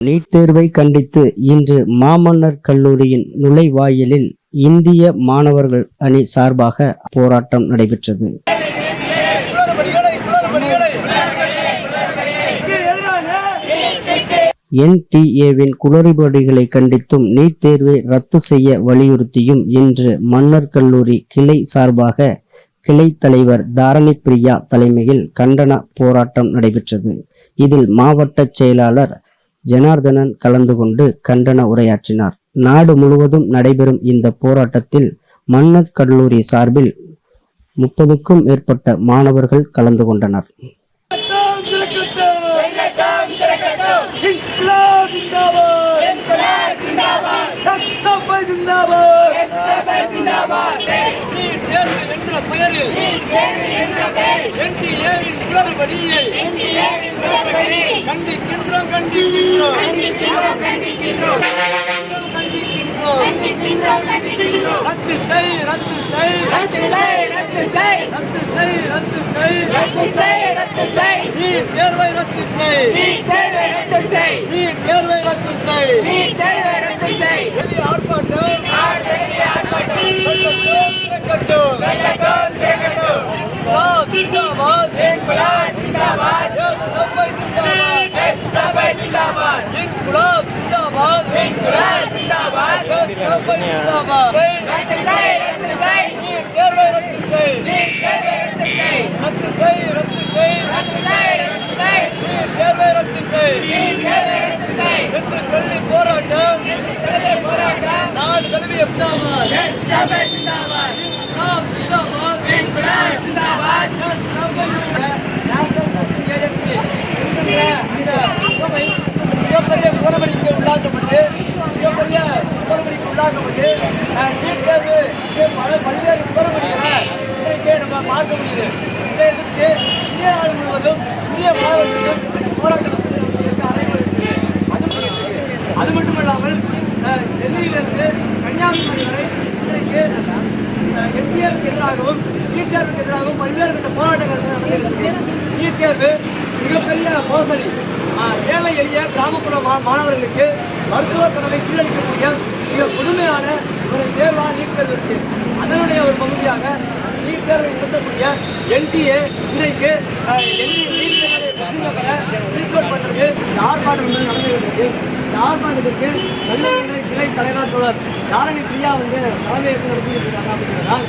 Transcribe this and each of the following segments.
NEET தேர்வை கண்டித்து இன்று மாமன்னர் கல்லூரியின் நுழைவாயிலில் இந்திய மாணவர்கள் அணி சார்பாக போராட்டம் நடைபெற்றது. என்டிஏவின் குளறுபடிகளை கண்டித்தும் நீட் தேர்வை ரத்து செய்ய வலியுறுத்தியும் இன்று மன்னர் கல்லூரி கிளை சார்பாக கிளை தலைவர் தாரணி பிரியா தலைமையில் கண்டன போராட்டம் நடைபெற்றது. இதில் மாவட்ட செயலாளர் ஜனார்தனன் கலந்து கொண்டு கண்டன உரையாற்றினார். நாடு முழுவதும் நடைபெறும் இந்த போராட்டத்தில் மன்னர் கல்லூரி சார்பில் முப்பதுக்கும் மேற்பட்ட மாணவர்கள் கலந்து கொண்டனர். சட்டம் சட்டப்பை ஜிந்தாபாத். நீட் தேர்வு என்ற பெயரில் என்டிஏவின் குளறுபடியை கண்டிக்கின்றோம் கண்டிக்கின்றோம் கண்டிக்கின்றோம் ரத்து செய். ரத்து செய் ரத்து செய். ரத்து செய் ரத்து செய். நீட் தேர்வை ரத்து செய். நீட் தேர்வை ரத்து செய். நீட் தேர்வை ரத்து செய். நீட் தேர்வை ரத்து செய். வெளிய ஆர்ப்பாட்டம். ஆர் வெளிய ஆர்ப்பாட்டம். திரக்கட்டும் திரக்கட்டும் திரக்கட்டும் ஜிந்தாபாத் இன்குலாப் ஜிந்தாபாத் எஸ் சபை ஜிந்தாபாத் எஸ் சபை ஜிந்தாபாத் இன்குலாப் ஜிந்தாபாத் இன்குலாப் ஜிந்தாபாத் எஸ் சபை ஜிந்தாபாத் ரத்து செய் ரத்து செய். நீட் தேர்வை ரத்து செய். நீட் தேர்வை ரத்து செய். ரத்து செய் ரத்து செய். ரத்து செய். பல்வேறு இன்றைக்கே நம்ம பார்க்க முடியுது இதை எதிர்த்து இந்திய நாடு முழுவதும் இந்திய மாணவர்களும் போராட்டம். அது மட்டும் அஹ், டெல்லியிலிருந்து கன்னியாகுமரி வரை இன்றைக்கு எம்பிஏவுக்கு எதிராகவும் நீட் எதிராகவும் பல்வேறு கட்ட போராட்டங்கள் நடந்திருக்கு நீட் தேர்வு மிகப்பெரிய மோசடி ஆஹ், ஏழை எளிய கிராமப்புற மா- மாணவர்களுக்கு மருத்துவ கனவை சீரழிக்கக்கூடிய மிக கொடுமையான ஒரு தேர்வாக நீட் தேர்வு இருக்கு அதனுடைய ஒரு பகுதியாக நீட் தேர்வை நடத்தக்கூடிய என்டிஏ இன்றைக்கு ஆஹ், NTA நீட் தேர்வுடைய பசுமக்களை ரீசோட் பண்ணுறது இந்த ஆர்ப்பாட்டம் வந்து நடந்துகிட்டு இருக்கு யார் தான் இதற்கு நல்ல இலை தலைவர் தொடர் நாரணி பிரியா வந்து தலைமையேற்று நடத்தியிருக்கிறாங்க அப்படிங்கிறதால்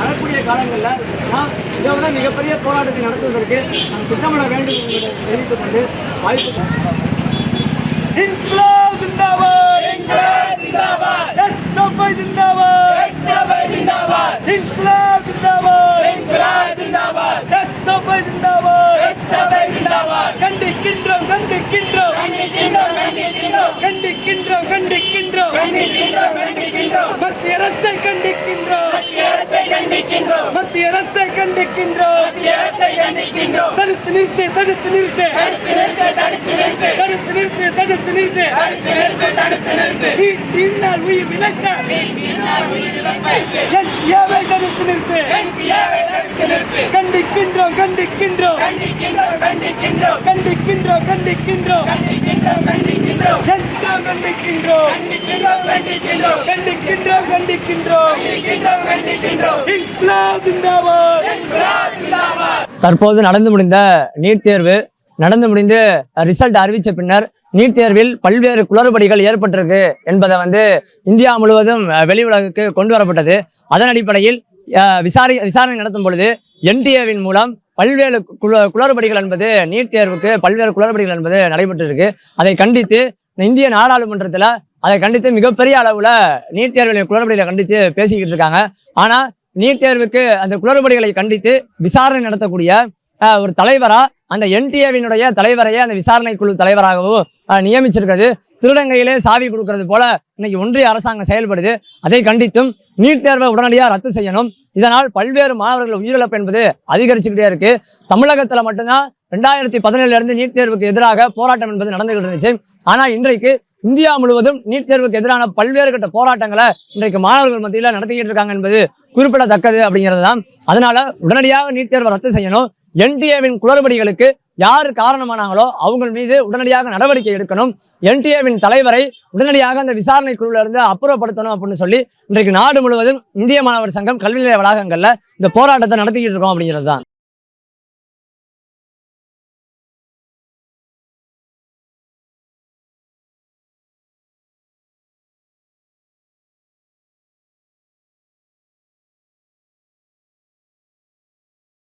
வரக்கூடிய காலங்களில் நான் இதை விட மிகப்பெரிய போராட்டத்தை நடத்துவதற்கு நான் திட்டமிட வேண்டும் என்பதை தெரிவித்துக் கொண்டு வாய்ப்பு கண்டிக்கின்றோம் கண்டிக்கின்றோம்! கண்டிக்கின்றோம். மத்திய அரசை கண்டிக்கின்றோம். மத்திய அரசை கண்டிக்கின்றோம். மத்திய அரசை கண்டிக்கின்றோம். தடுத்து நிறுத்து தடுத்து நிறுத்து. தடுத்து நிறுத்து தடுத்து நிறுத்து. தடுத்து நிறுத்து தடுத்து நிறுத்து. தடுத்து நிறுத்து தடுத்து நிறுத்து. வீட்டினால் உயிர் விளக்க என்டிஏவை தடுத்து நிறுத்து. கண்டிக்கின்றோம் கண்டிக்கின்றோம். கண்டிக்கின்றோம் கண்டிக்கின்றோம். கண்டிக்கின்றோம் கண்டிக்கின்றோம். கண்டிக்கின்றோம் கண்டிக்கின்றோம். கண்டிக்கின்றோம் இன்குலாப் ஜிந்தாபாத் தற்போது நடந்து முடிந்த நீட் தேர்வு நடந்து முடிந்து ரிசல்ட் அறிவித்த பின்னர் நீட் தேர்வில் பல்வேறு குளறுபடிகள் ஏற்பட்டிருக்கு என்பதை வந்து இந்தியா முழுவதும் வெளி உலகுக்கு கொண்டு வரப்பட்டது. அதன் அடிப்படையில் விசாரி விசாரணை நடத்தும் பொழுது என்டிஏவின் மூலம் பல்வேறு குள குளறுபடிகள் என்பது நீட் தேர்வுக்கு பல்வேறு குளறுபடிகள் என்பது நடைபெற்றிருக்கு. அதை கண்டித்து இந்திய நாடாளுமன்றத்தில் அதை கண்டித்து மிகப்பெரிய அளவில் நீட் தேர்வுகளின் குளறுபடிகளை கண்டித்து பேசிக்கிட்டு இருக்காங்க. ஆனால் நீட் தேர்வுக்கு அந்த குளறுபடிகளை கண்டித்து விசாரணை நடத்தக்கூடிய ஒரு தலைவரா அந்த என்டிஏவினுடைய தலைவரையே அந்த விசாரணை குழு தலைவராகவும் நியமிச்சிருக்கிறது. திருடங்கையிலே சாவி கொடுக்கறது போல இன்னைக்கு ஒன்றிய அரசாங்கம் செயல்படுது. அதை கண்டித்தும் நீட் தேர்வை உடனடியாக ரத்து செய்யணும். இதனால் பல்வேறு மாணவர்கள் உயிரிழப்பு என்பது அதிகரிச்சுக்கிட்டே இருக்கு. தமிழகத்தில் மட்டும்தான் ரெண்டாயிரத்தி பதினேழுல இருந்து நீட் தேர்வுக்கு எதிராக போராட்டம் என்பது நடந்துகிட்டு இருந்துச்சு. ஆனால் இன்றைக்கு இந்தியா முழுவதும் நீட் தேர்வுக்கு எதிரான பல்வேறு கட்ட போராட்டங்களை இன்றைக்கு மாணவர்கள் மத்தியில் நடத்திக்கிட்டு இருக்காங்க என்பது குறிப்பிடத்தக்கது அப்படிங்கிறது தான். அதனால உடனடியாக நீட் தேர்வை ரத்து செய்யணும். என்டிஏவின் குளறுபடிகளுக்கு யார் காரணமானாங்களோ அவங்க மீது உடனடியாக நடவடிக்கை எடுக்கணும். என்டிஏவின் தலைவரை உடனடியாக அந்த விசாரணை குழுல இருந்து அப்புறப்படுத்தணும் அப்படின்னு சொல்லி இன்றைக்கு நாடு முழுவதும் இந்திய மாணவர் சங்கம் கல்வி நிலைய வளாகங்களில் இந்த போராட்டத்தை நடத்திக்கிட்டு இருக்கோம் அப்படிங்கிறது தான்.